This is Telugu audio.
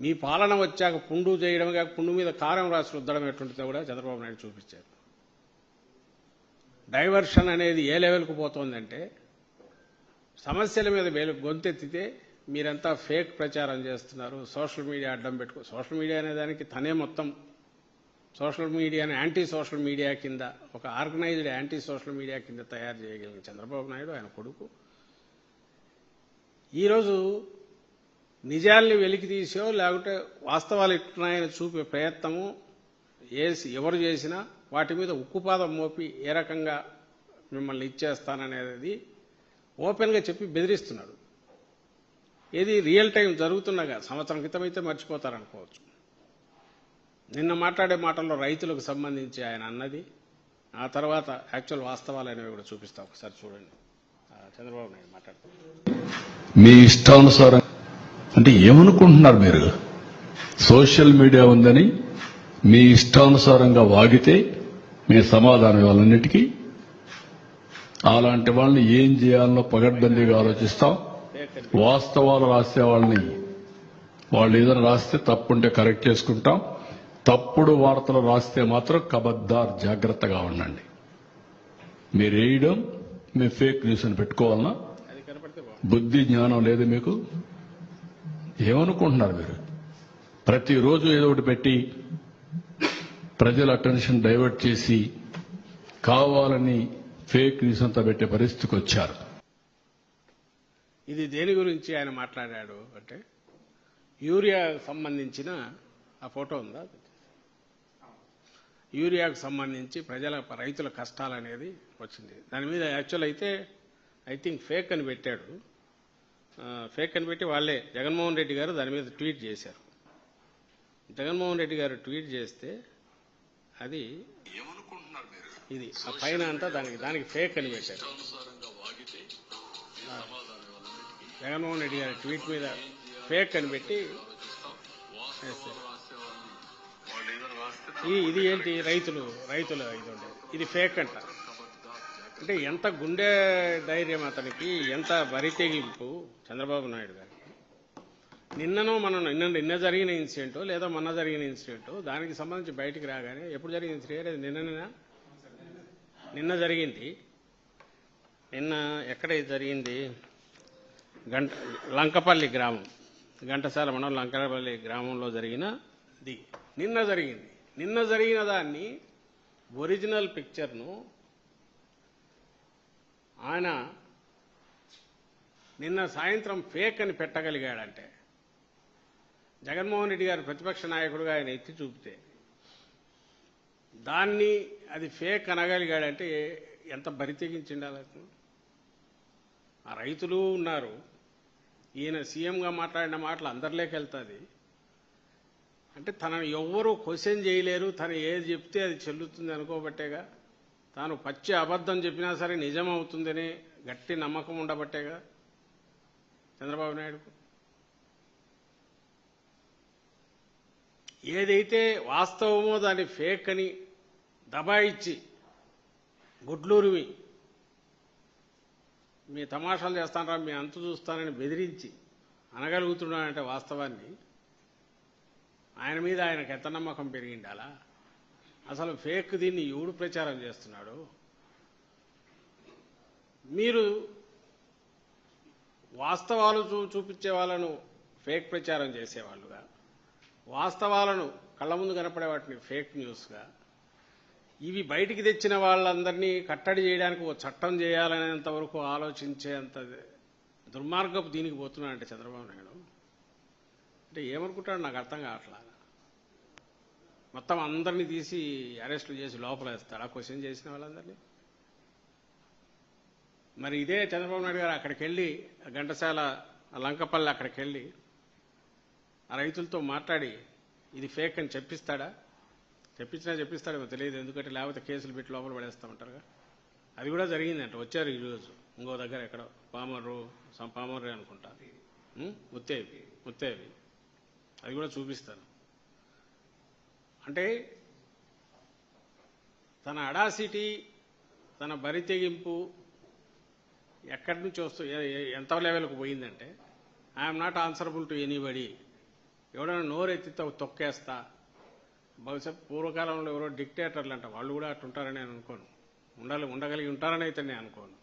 మీ పాలన వచ్చాక పుండు చేయడం కాక పుండు మీద కారం రాసి రుద్దడం ఎటువంటిదో కూడా చంద్రబాబు నాయుడు చూపించారు. డైవర్షన్ అనేది ఏ లెవెల్కు పోతోందంటే సమస్యల మీద వేలు గొంతెత్తితే మీరంతా ఫేక్ ప్రచారం చేస్తున్నారు సోషల్ మీడియా అడ్డం పెట్టుకో సోషల్ మీడియా అనే దానికి తనే మొత్తం. సోషల్ మీడియాని యాంటీ సోషల్ మీడియా కింద ఒక ఆర్గనైజ్డ్ యాంటీ సోషల్ మీడియా కింద తయారు చేయగలిగిన చంద్రబాబు నాయుడు ఆయన కొడుకు. ఈరోజు నిజాల్ని వెలికి తీసో లేకుంటే వాస్తవాలు ఇట్టున్నాయని చూపే ప్రయత్నము ఏసి ఎవరు చేసినా వాటి మీద ఉక్కుపాదం మోపి ఏ రకంగా మిమ్మల్ని ఇచ్చేస్తాననేది ఓపెన్గా చెప్పి బెదిరిస్తున్నాడు. ఏది రియల్ టైం జరుగుతుండగా సంవత్సరం క్రితం అయితే మర్చిపోతారనుకోవచ్చు. నిన్న మాట్లాడే మాటల్లో రైతులకు సంబంధించి ఆయన అన్నది ఆ తర్వాత యాక్చువల్ వాస్తవాలు అనేవి కూడా చూపిస్తా ఒకసారి చూడండి. చంద్రబాబు నాయుడు మాట్లాడుతున్నాను మీ ఇష్టానుసారం అంటే ఏమనుకుంటున్నారు మీరు? సోషల్ మీడియా ఉందని మీ ఇష్టానుసారంగా వాగితే మీ సమాధానం ఇవ్వాలన్నిటికీ? అలాంటి వాళ్ళని ఏం చేయాలనో పగడ్బందీగా ఆలోచిస్తాం. వాస్తవాలు రాసే వాళ్ళని వాళ్ళు ఏదైనా రాస్తే తప్పుంటే కరెక్ట్ చేసుకుంటాం. తప్పుడు వార్తలు రాస్తే మాత్రం కబద్దార్ జాగ్రత్తగా ఉండండి. మీరు వేయడం మీ ఫేక్ న్యూస్ అని పెట్టుకోవాలన్నా బుద్ధి జ్ఞానం లేదు మీకు. ఏమనుకుంటున్నారు మీరు? ప్రతిరోజు ఏదో ఒకటి పెట్టి ప్రజల అటెన్షన్ డైవర్ట్ చేసి కావాలని ఫేక్ న్యూస్ అంతా పెట్టే పరిస్థితికి వచ్చారు. ఇది దేని గురించి ఆయన మాట్లాడాడు అంటే యూరియా సంబంధించిన ఆ ఫోటో ఉందా? యూరియాకు సంబంధించి ప్రజల రైతుల కష్టాలు అనేది వచ్చింది. దాని మీద యాక్చువల్ అయితే ఐ థింక్ ఫేక్ అని పెట్టాడు. ఫేక్ అని పెట్టి వాళ్ళే. జగన్మోహన్ రెడ్డి గారు దాని మీద ట్వీట్ చేశారు. జగన్మోహన్ రెడ్డి గారు ట్వీట్ చేస్తే అది ఇది ఆ పైన అంతా దానికి దానికి ఫేక్ అని పెట్టారు. జగన్మోహన్ రెడ్డి గారి ట్వీట్ మీద ఫేక్ అని పెట్టి ఇది ఏంటి? రైతులు రైతుల ఇది ఉండేది ఇది ఫేక్ అంట. అంటే ఎంత గుండె ధైర్యం అతనికి ఎంత బరితెగింపు చంద్రబాబు నాయుడు గారికి. నిన్ననో మనం నిన్న నిన్న జరిగిన ఇన్సిడెంట్ లేదా మొన్న జరిగిన ఇన్సిడెంట్ దానికి సంబంధించి బయటికి రాగానే ఎప్పుడు జరిగిన ఇన్సిడెంట్ నిన్న నిన్న? జరిగింది. నిన్న ఎక్కడ ఇది జరిగింది? గంట లంకపల్లి గ్రామం. ఘంటసాల మనం లంకపల్లి గ్రామంలో జరిగిన ది. నిన్న జరిగింది. నిన్న జరిగిన దాన్ని ఒరిజినల్ పిక్చర్ను ఆయన నిన్న సాయంత్రం ఫేక్ అని పెట్టగలిగాడంటే జగన్మోహన్ రెడ్డి గారు ప్రతిపక్ష నాయకుడుగా ఆయన ఎత్తి చూపితే దాన్ని అది ఫేక్ అనగలిగాడంటే ఎంత బరితెగించిండాలి ఆ రైతులు ఉన్నారు. ఈయన సీఎంగా మాట్లాడిన మాటలు అందరిలోకి వెళ్తుంది. అంటే తనను ఎవ్వరూ క్వశ్చన్ చేయలేరు. తను ఏది చెప్తే అది చెల్లుతుంది అనుకోబట్టేగా. తాను పచ్చి అబద్ధం చెప్పినా సరే నిజం అవుతుందని గట్టి నమ్మకం ఉండబట్టేగా చంద్రబాబు నాయుడుకు. ఏదైతే వాస్తవమో దాన్ని ఫేక్ అని దబాయిచ్చి గుడ్లూరివి మీ తమాషాలు చేస్తానరా మీ అంతు చూస్తానని బెదిరించి అనగలుగుతున్నాడంటే వాస్తవాన్ని. ఆయన మీద ఆయనకు ఎంత నమ్మకం పెరిగిండాలా? అసలు ఫేక్ దీన్ని ఎవడు ప్రచారం చేస్తున్నాడు. మీరు వాస్తవాలు చూ చూపించే వాళ్ళను ఫేక్ ప్రచారం చేసేవాళ్ళుగా వాస్తవాలను కళ్ళ ముందు కనపడే వాటిని ఫేక్ న్యూస్గా ఇవి బయటికి తెచ్చిన వాళ్ళందరినీ కట్టడి చేయడానికి ఒక చట్టం చేయాలనేంత వరకు ఆలోచించేంత దుర్మార్గపు దీనికి పోతున్నాడంటే చంద్రబాబు నాయుడు. అంటే ఏమనుకుంటాడు నాకు అర్థం కావట్లేదు మొత్తం అందరినీ తీసి అరెస్టులు చేసి లోపల ఆ క్వశ్చన్ చేసిన వాళ్ళందరినీ. మరి ఇదే చంద్రబాబు నాయుడు గారు అక్కడికి వెళ్ళి ఆ ఘంటసాల లంకపల్లి అక్కడికి వెళ్ళి ఆ రైతులతో మాట్లాడి ఇది ఫేక్ అని చెప్పిస్తాడా? చెప్పించినా చెప్పిస్తాడేమో తెలియదు. ఎందుకంటే లేకపోతే కేసులు పెట్టి లోపల పడేస్తా ఉంటారుగా అది కూడా జరిగిందంట. వచ్చారు ఈరోజు. ఇంకో దగ్గర ఎక్కడో పామర్రు సం- పామర్రే అనుకుంటా. ముత్తేవి ముత్తేవి అది కూడా చూపిస్తాను. అంటే తన అడాసిటీ తన బరి తెగింపు ఎక్కడి నుంచి వస్తూ ఎంత లెవెల్కి పోయిందంటే I'm not answerable to anybody. ఎవడైనా నోరెత్తితో తొక్కేస్తా. బహుశా పూర్వకాలంలో ఎవరో డిక్టేటర్లు అంట వాళ్ళు కూడా అట్టుంటారని నేను అనుకోను. ఉండాలి ఉండగలిగి ఉంటారని అయితే నేను అనుకోను.